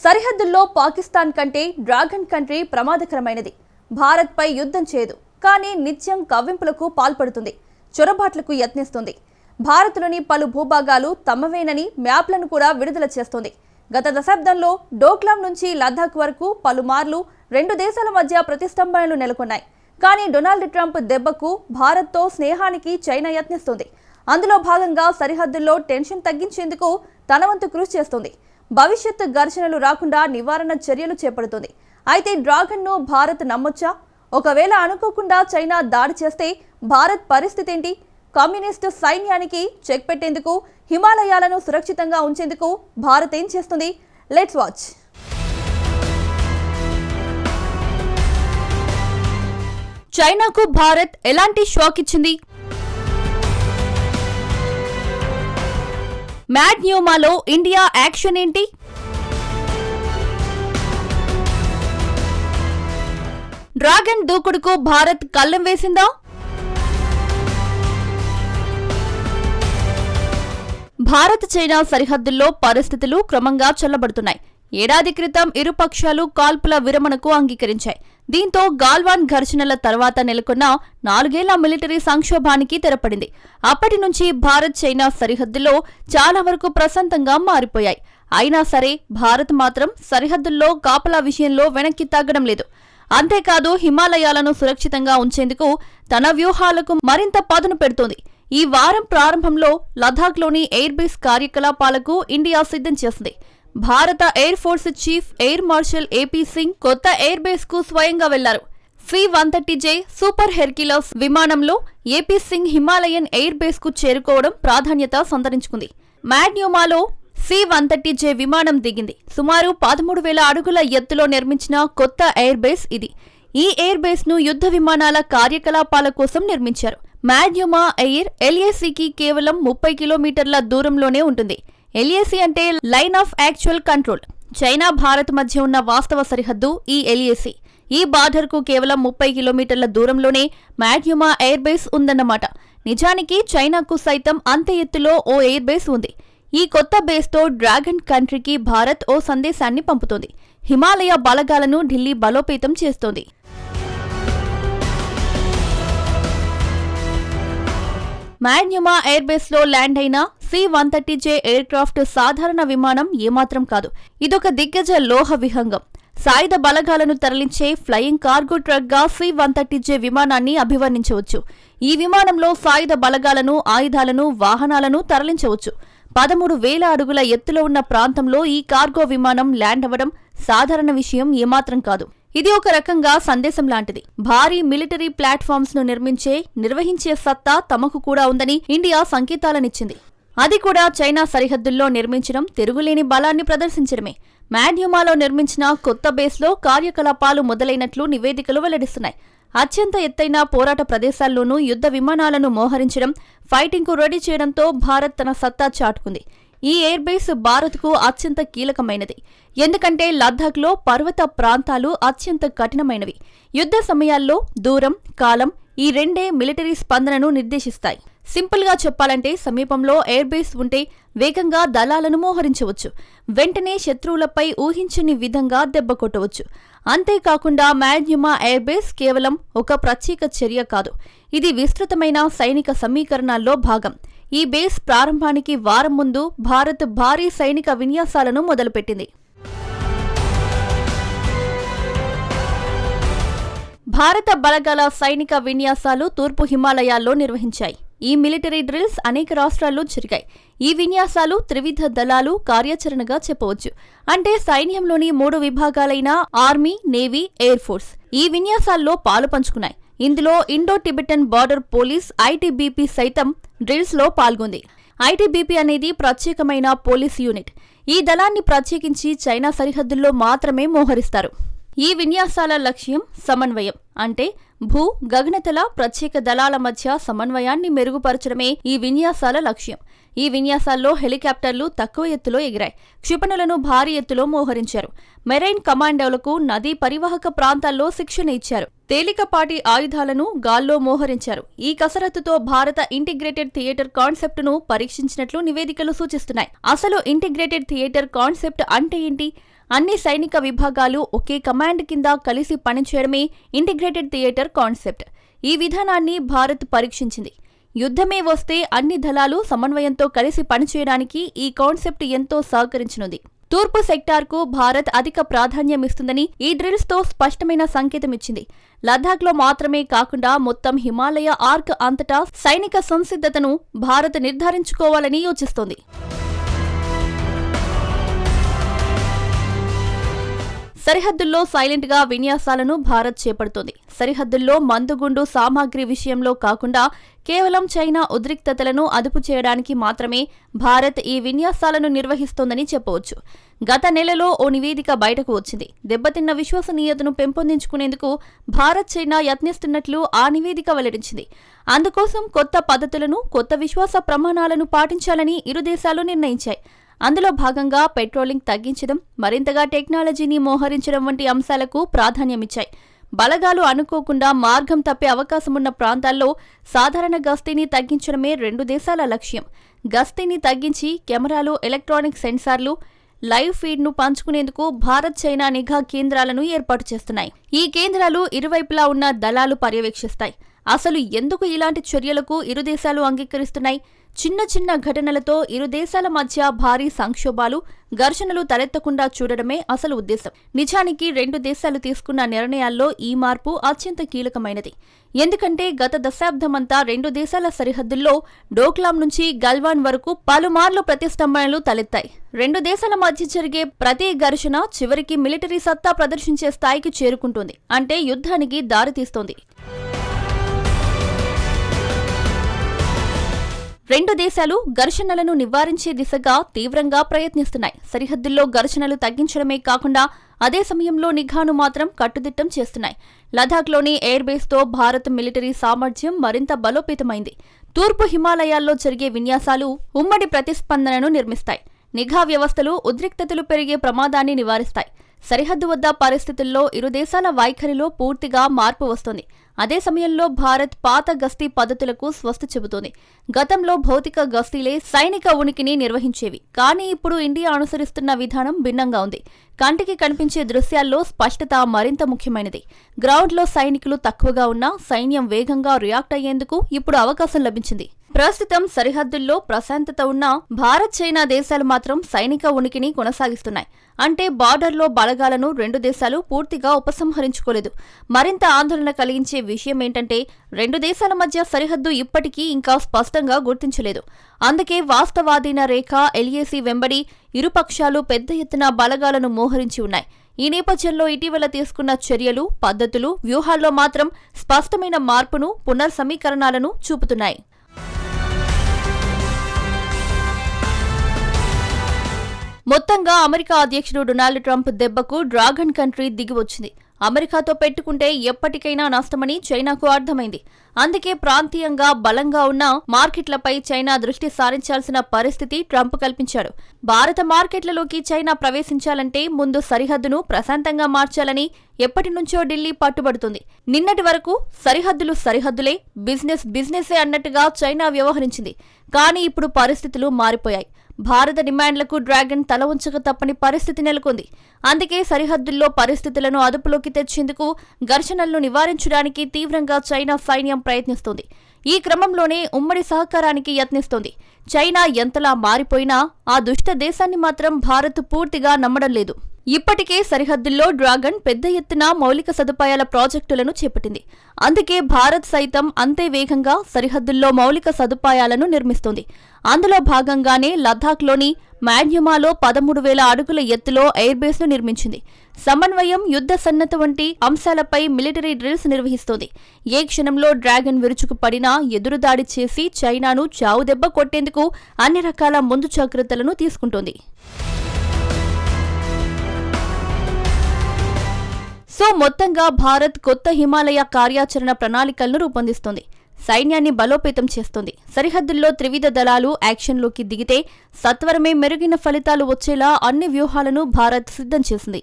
సరిహద్దుల్లో పాకిస్తాన్ కంటే dragon country ప్రమాదకరమైనది. భారత్పై యుద్ధం చేయదు. కానీ నిత్యం కవ్వింపులకు పాల్పడుతుంది. చొరబాట్లకు యత్నిస్తుంది. భారత్లోని పలు భూభాగాలు తమవేనని మ్యాప్లను కూడా విడుదల చేస్తుంది. గత దశాబ్దంలో డోక్లాం నుంచి లద్దాఖ్ వరకు పలుమార్లు రెండు దేశాల మధ్య ప్రతిష్టంభనలు నెలకొన్నాయి. కానీ డొనాల్డ్ ట్రంప్ దెబ్బకు భారత్తో స్నేహానికి చైనా యత్నిస్తుంది. అందులో భాగంగా సరిహద్దుల్లో టెన్షన్ తగ్గించేందుకు తన వంతు కృషి చేస్తుంది. భవిష్యత్ ఘర్షణలు రాకుండా నివారణ చర్యలు చేపడుతుంది. అయితే డ్రాగన్ను భారత్ నమ్మొచ్చా? ఒకవేళ అనుకోకుండా చైనా దాడి చేస్తే భారత్ పరిస్థితి ఏంటి? కమ్యూనిస్టు సైన్యానికి చెక్ పెట్టేందుకు హిమాలయాలను సురక్షితంగా ఉంచేందుకు భారత్ ఏం చేస్తుంది? Let's watch. చైనాకు భారత్ ఎలాంటి షాక్ ఇచ్చింది? మ్యాడ్ న్యూమాలో ఇండియా యాక్షన్ ఏంటి? డ్రాగన్ దూకుడుకు భారత్ కళ్ళెం వేసిందా? భారత్ చైనా సరిహద్దుల్లో పరిస్థితులు క్రమంగా చల్లబడుతున్నాయి. ఏడాది క్రితం ఇరు పక్షాలు కాల్పుల విరమణకు అంగీకరించాయి. దీంతో గాల్వాన్ ఘర్షణల తర్వాత నెలకొన్న నాలుగేళ్ళ మిలిటరీ సంక్షోభానికి తెరపడింది. అప్పటి నుంచి భారత్ చైనా సరిహద్దుల్లో చాలా వరకు ప్రశాంతంగా మారిపోయాయి. అయినా సరే భారత్ మాత్రం సరిహద్దుల్లో కాపలా విషయంలో వెనక్కి తగ్గడం లేదు. అంతేకాదు హిమాలయాలను సురక్షితంగా ఉంచేందుకు తన వ్యూహాలకు మరింత పదును పెడుతోంది. ఈ వారం ప్రారంభంలో లదాఖ్లోని ఎయిర్బేస్ కార్యకలాపాలకు ఇండియా సిద్ధం చేసింది. భారత air force chief air marshal AP Singh కొత్త ఎయిర్ బేస్కు స్వయంగా వెళ్ళారు. C one thirty J super Hercules విమానంలో ఏపీ సింగ్ హిమాలయన్ ఎయిర్ బేస్కు చేరుకోవడం ప్రాధాన్యత సంతరించుకుంది. మ్యాడ్న్యూమాలో సి వన్ థర్టీ జే విమానం దిగింది. సుమారు పదమూడు వేల అడుగుల ఎత్తులో నిర్మించిన కొత్త ఎయిర్ బేస్ ఇది. ఈ ఎయిర్ బేస్ను యుద్ధ విమానాల కార్యకలాపాల కోసం నిర్మించారు. మ్యాడ్యుమా ఎయిర్ ఎల్ఏసీకి కేవలం ముప్పై కిలోమీటర్ల దూరంలోనే ఉంటుంది. ఎల్ఏసీ అంటే line of actual control. China Bharat మధ్య ఉన్న వాస్తవ సరిహద్దు ఈ ఎల్ఏసీ. ఈ బార్డర్కు కేవలం ముప్పై కిలోమీటర్ల దూరంలోనే మ్యాడ్యుమా ఎయిర్ బేస్ ఉందన్నమాట. నిజానికి చైనాకు సైతం అంత ఎత్తులో ఓ ఎయిర్ బేస్ ఉంది. ఈ కొత్త బేస్తో డ్రాగన్ కంట్రీకి భారత్ ఓ సందేశాన్ని పంపుతోంది. హిమాలయ బలగాలను ఢిల్లీ బలోపేతం చేస్తోంది. మ్యాన్యుమా ఎయిర్బేస్లో ల్యాండ్ అయిన C one thirty J aircraft సాధారణ విమానం ఏమాత్రం కాదు. ఇదొక దిగ్గజ లోహ విహంగం. సాయుధ బలగాలను తరలించే ఫ్లయింగ్ కార్గో ట్రక్గా సి వన్ థర్టీ జే విమానాన్ని అభివర్ణించవచ్చు. ఈ విమానంలో సాయుధ బలగాలను ఆయుధాలను వాహనాలను తరలించవచ్చు. పదమూడు వేల అడుగుల ఎత్తులో ఉన్న ప్రాంతంలో ఈ కార్గో విమానం ల్యాండ్ అవ్వడం సాధారణ విషయం ఏమాత్రం కాదు. ఇది ఒక రకంగా సందేశం లాంటిది. భారీ మిలిటరీ ప్లాట్ఫామ్స్ను నిర్మించే నిర్వహించే సత్తా తమకు కూడా ఉందని ఇండియా సంకేతాలనిచ్చింది. అది కూడా చైనా సరిహద్దుల్లో నిర్మించడం తిరుగులేని బలాన్ని ప్రదర్శించడమే. మాన్యుమాలో నిర్మించిన కొత్త బేస్లో కార్యకలాపాలు మొదలైనట్లు నివేదికలు వెల్లడిస్తున్నాయి. అత్యంత ఎత్తైన పోరాట ప్రదేశాల్లోనూ యుద్ధ విమానాలను మోహరించడం ఫైటింగ్కు రెడీ చేయడంతో భారత్ తన సత్తా చాటుకుంది. ఈ ఎయిర్ బేస్ భారత్కు అత్యంత కీలకమైనది. ఎందుకంటే లద్దాఖ్లో పర్వత ప్రాంతాలు అత్యంత కఠినమైనవి. యుద్ధ సమయాల్లో దూరం కాలం ఈ రెండే మిలిటరీ స్పందనను నిర్దేశిస్తాయి. సింపుల్గా చెప్పాలంటే సమీపంలో ఎయిర్ బేస్ ఉంటే వేగంగా దళాలను మోహరించవచ్చు. వెంటనే శత్రువులపై ఊహించని విధంగా దెబ్బ కొట్టవచ్చు. అంతేకాకుండా మ్యాడ్యుమా ఎయిర్ బేస్ కేవలం ఒక ప్రత్యేక చర్య కాదు. ఇది విస్తృతమైన సైనిక సమీకరణాల్లో భాగం. ఈ బేస్ ప్రారంభానికి వారం ముందు భారత్ భారీ సైనిక విన్యాసాలను మొదలుపెట్టింది. భారత బలగాల సైనిక విన్యాసాలు తూర్పు హిమాలయాల్లో నిర్వహించాయి. ఈ మిలిటరీ డ్రిల్స్ అనేక రాష్ట్రాల్లో జరిగాయి. ఈ విన్యాసాలు త్రివిధ దళాలు కార్యాచరణగా చెప్పవచ్చు. అంటే సైన్యంలోని మూడు విభాగాలైన ఆర్మీ నేవీ ఎయిర్ ఫోర్స్ ఈ విన్యాసాల్లో పాలు పంచుకున్నాయి. ఇందులో Indo Tibetan border police ITBP సైతం డ్రిల్స్లో పాల్గొంది. ఐటీబీపీ అనేది ప్రత్యేకమైన పోలీస్ యూనిట్. ఈ దళాన్ని ప్రత్యేకించి చైనా సరిహద్దుల్లో మాత్రమే మోహరిస్తారు. ఈ విన్యాసాల లక్ష్యం సమన్వయం. అంటే భూ గగనతల ప్రత్యేక దళాల మధ్య సమన్వయాన్ని మెరుగుపరచడమే ఈ విన్యాసాల లక్ష్యం. ఈ విన్యాసాల్లో హెలికాప్టర్లు తక్కువ ఎత్తులో ఎగిరాయి. క్షిపణులను భారీ ఎత్తులో మోహరించారు. మెరైన్ కమాండోలకు నదీ పరివాహక ప్రాంతాల్లో శిక్షణ ఇచ్చారు. తేలికపాటి ఆయుధాలను గాల్లో మోహరించారు. ఈ కసరత్తుతో భారత ఇంటిగ్రేటెడ్ థియేటర్ కాన్సెప్ట్ను పరీక్షించినట్లు నివేదికలు సూచిస్తున్నాయి. అసలు ఇంటిగ్రేటెడ్ థియేటర్ కాన్సెప్ట్ అంటే ఏంటి? అన్ని సైనిక విభాగాలు ఒకే కమాండ్ కింద కలిసి పనిచేయడమే ఇంటిగ్రేటెడ్ థియేటర్ కాన్సెప్ట్ ఈ విధానాన్ని భారత్ పరీక్షించింది. యుద్ధమే వస్తే అన్ని దళాలు సమన్వయంతో కలిసి పనిచేయడానికి ఈ కాన్సెప్ట్ ఎంతో సహకరించనుంది. తూర్పు సెక్టార్కు భారత్ అధిక ప్రాధాన్యమిస్తుందని ఈ డ్రిల్స్తో స్పష్టమైన సంకేతం ఇచ్చింది లద్దాఖ్లో మాత్రమే కాకుండా మొత్తం హిమాలయ ఆర్క్ అంతటా సైనిక సంసిద్ధతను భారత్ నిర్ధారించుకోవాలని యోచిస్తోంది. సరిహద్దుల్లో సైలెంట్గా విన్యాసాలను భారత్ చేపడుతోంది. సరిహద్దుల్లో మందుగుండు సామాగ్రి విషయంలో కాకుండా కేవలం చైనా ఉద్రిక్తతలను అదుపు చేయడానికి మాత్రమే భారత్ ఈ విన్యాసాలను నిర్వహిస్తోందని చెప్పవచ్చు. గత నెలలో ఓ నివేదిక బయటకు వచ్చింది. దెబ్బతిన్న విశ్వసనీయతను పెంపొందించుకునేందుకు భారత్ చైనా యత్నిస్తున్నట్లు ఆ నివేదిక వెల్లడించింది. అందుకోసం కొత్త పద్ధతులను కొత్త విశ్వాస ప్రమాణాలను పాటించాలని ఇరు దేశాలు నిర్ణయించాయి. అందులో భాగంగా పెట్రోలింగ్ తగ్గించడం మరింతగా టెక్నాలజీని మోహరించడం వంటి అంశాలకు ప్రాధాన్యమిచ్చాయి. బలగాలు అనుకోకుండా మార్గం తప్పే అవకాశమున్న ప్రాంతాల్లో సాధారణ గస్తీని తగ్గించడమే రెండు దేశాల లక్ష్యం. గస్తీని తగ్గించి కెమెరాలు ఎలక్ట్రానిక్ సెన్సార్లు లైవ్ ఫీడ్ను పంచుకునేందుకు భారత్ చైనా నిఘా కేంద్రాలను ఏర్పాటు చేస్తున్నాయి. ఈ కేంద్రాలు ఇరువైపులా ఉన్న దళాలు పర్యవేక్షిస్తాయి. అసలు ఎందుకు ఇలాంటి చర్యలకు ఇరు దేశాలు అంగీకరిస్తున్నాయి? చిన్న చిన్న ఘటనలతో ఇరు దేశాల మధ్య భారీ సంక్షోభాలు ఘర్షణలు తలెత్తకుండా చూడడమే అసలు ఉద్దేశం. నిజానికి రెండు దేశాలు తీసుకున్న నిర్ణయాల్లో ఈ మార్పు అత్యంత కీలకమైనది. ఎందుకంటే గత దశాబ్దమంతా రెండు దేశాల సరిహద్దుల్లో డోక్లాం నుంచి గల్వాన్ వరకు పలుమార్లు ప్రతిష్టంభనలు తలెత్తాయి. రెండు దేశాల మధ్య జరిగే ప్రతి ఘర్షణ చివరికి మిలిటరీ సత్తా ప్రదర్శించే స్థాయికి చేరుకుంటుంది. అంటే యుద్ధానికి దారితీస్తోంది. రెండు దేశాలు ఘర్షణలను నివారించే దిశగా తీవ్రంగా ప్రయత్నిస్తున్నాయి. సరిహద్దుల్లో ఘర్షణలు తగ్గించడమే కాకుండా అదే సమయంలో నిఘాను మాత్రం కట్టుదిట్టం చేస్తున్నాయి. లదాఖ్లోని ఎయిర్బేస్తో భారత్ మిలిటరీ సామర్థ్యం మరింత బలోపేతమైంది. తూర్పు హిమాలయాల్లో జరిగే విన్యాసాలు ఉమ్మడి ప్రతిస్పందనను నిర్మిస్తాయి. నిఘా వ్యవస్థలు ఉద్రిక్తతలు పెరిగే ప్రమాదాన్ని నివారిస్తాయి. సరిహద్దు వద్ద పరిస్థితుల్లో ఇరు దేశాల వైఖరిలో పూర్తిగా మార్పు వస్తుంది. అదే సమయంలో భారత్ పాత గస్తీ పద్ధతులకు స్వస్తి చెబుతోంది. గతంలో భౌతిక గస్తీలే సైనిక ఉనికిని నిర్వహించేవి. కానీ ఇప్పుడు ఇండియా అనుసరిస్తున్న విధానం భిన్నంగా ఉంది. కంటికి కనిపించే దృశ్యాల్లో స్పష్టత మరింత ముఖ్యమైనది. గ్రౌండ్లో సైనికులు తక్కువగా ఉన్నా సైన్యం వేగంగా రియాక్ట్ అయ్యేందుకు ఇప్పుడు అవకాశం లభించింది. ప్రస్తుతం సరిహద్దుల్లో ప్రశాంతత ఉన్న భారత్ చైనా దేశాలు మాత్రం సైనిక ఉనికిని కొనసాగిస్తున్నాయి. అంటే బార్డర్లో బలగాలను రెండు దేశాలు పూర్తిగా ఉపసంహరించుకోలేదు. మరింత ఆందోళన కలిగించే విషయం ఏంటంటే రెండు దేశాల మధ్య సరిహద్దు ఇప్పటికీ ఇంకా స్పష్టంగా గుర్తించలేదు. అందుకే వాస్తవాధీన రేఖ ఎల్ఏసీ వెంబడి ఇరుపక్షాలు పెద్ద ఎత్తున బలగాలను మోహరించి ఉన్నాయి. ఈ నేపథ్యంలో ఇటీవల తీసుకున్న చర్యలు పద్ధతులు వ్యూహాల్లో మాత్రం స్పష్టమైన మార్పును పునర్సమీకరణాలను చూపుతున్నాయి. మొత్తంగా అమెరికా అధ్యక్షుడు డొనాల్డ్ ట్రంప్ దెబ్బకు డ్రాగన్ కంట్రీ దిగివచ్చింది. అమెరికాతో పెట్టుకుంటే ఎప్పటికైనా నష్టమని చైనాకు అర్థమైంది. అందుకే ప్రాంతీయంగా బలంగా ఉన్న మార్కెట్లపై చైనా దృష్టి సారించాల్సిన పరిస్థితి ట్రంప్ కల్పించాడు. భారత మార్కెట్లలోకి చైనా ప్రవేశించాలంటే ముందు సరిహద్దును ప్రశాంతంగా మార్చాలని ఎప్పటి నుంచో ఢిల్లీ పట్టుబడుతుంది. నిన్నటి వరకు సరిహద్దులు సరిహద్దులే బిజినెస్ బిజినెసే అన్నట్టుగా చైనా వ్యవహరించింది. కానీ ఇప్పుడు పరిస్థితులు మారిపోయాయి. భారత డిమాండ్లకు డ్రాగన్ తల ఉంచక తప్పని పరిస్థితి నెలకొంది. అందుకే సరిహద్దుల్లో పరిస్థితులను అదుపులోకి తెచ్చేందుకు ఘర్షణలను నివారించడానికి తీవ్రంగా చైనా సైన్యం ప్రయత్నిస్తోంది. ఈ క్రమంలోనే ఉమ్మడి సహకారానికి యత్నిస్తోంది. చైనా ఎంతలా మారిపోయినా ఆ దుష్ట దేశాన్ని మాత్రం భారత్ పూర్తిగా నమ్మడం లేదు. ఇప్పటికే సరిహద్దుల్లో డ్రాగన్ పెద్ద ఎత్తున మౌలిక సదుపాయాల ప్రాజెక్టులను చేపట్టింది. అందుకే భారత్ సైతం అంతే వేగంగా సరిహద్దుల్లో మౌలిక సదుపాయాలను నిర్మిస్తోంది. అందులో భాగంగానే లద్దాఖ్లోని మాన్యుమాలో పదమూడు వేల అడుగుల ఎత్తులో ఎయిర్ బేస్ను నిర్మించింది. సమన్వయం యుద్ధ సన్నత వంటి అంశాలపై మిలిటరీ డ్రిల్స్ నిర్వహిస్తోంది. ఏ క్షణంలో డ్రాగన్ విరుచుకుపడినా ఎదురుదాడి చేసి చైనాను చావుదెబ్బ కొట్టేందుకు అన్ని రకాల ముందు జాగ్రత్తలను తీసుకుంటోంది. సో మొత్తంగా భారత్ కొత్త హిమాలయ కార్యాచరణ ప్రణాళికలను రూపొందిస్తుంది. సైన్యాన్ని బలోపేతం చేస్తుంది. సరిహద్దుల్లో త్రివిధ దళాలు యాక్షన్లోకి దిగితే సత్వరమే మెరుగైన ఫలితాలు వచ్చేలా అన్ని వ్యూహాలను భారత్ సిద్ధం చేసింది.